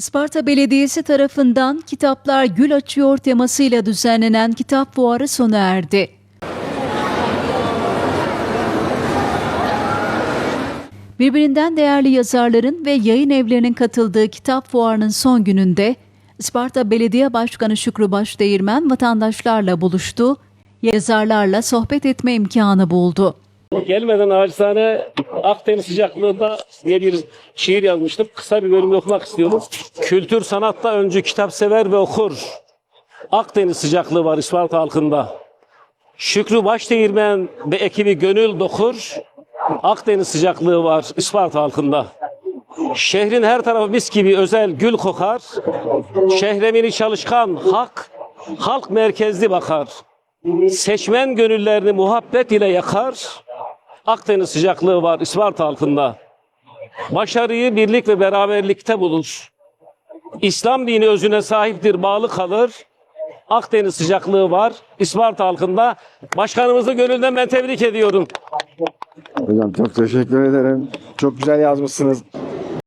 Isparta Belediyesi tarafından Kitaplar Gül Açıyor temasıyla düzenlenen kitap fuarı sona erdi. Birbirinden değerli yazarların ve yayın evlerinin katıldığı kitap fuarının son gününde Isparta Belediye Başkanı Şükrü Başdeğirmen vatandaşlarla buluştu, yazarlarla sohbet etme imkanı buldu. Gelmeden acizane Akdeniz sıcaklığında diye bir şiir yazmıştım. Kısa bir bölüm okumak istiyorum. Kültür sanatta öncü kitap sever ve okur. Akdeniz sıcaklığı var İsparta halkında. Şükrü Başdeğirmen ve ekibi gönül dokur. Akdeniz sıcaklığı var İsparta halkında. Şehrin her tarafı mis gibi özel gül kokar. Şehremini çalışkan hak, halk merkezli bakar. Seçmen gönüllerini muhabbet ile yakar. Akdeniz sıcaklığı var İsparta halkında. Başarıyı birlik ve beraberlikte bulur. İslam dini özüne sahiptir, bağlı kalır. Akdeniz sıcaklığı var İsparta halkında. Başkanımızı gönülden ben tebrik ediyorum. Hocam çok teşekkür ederim. Çok güzel yazmışsınız.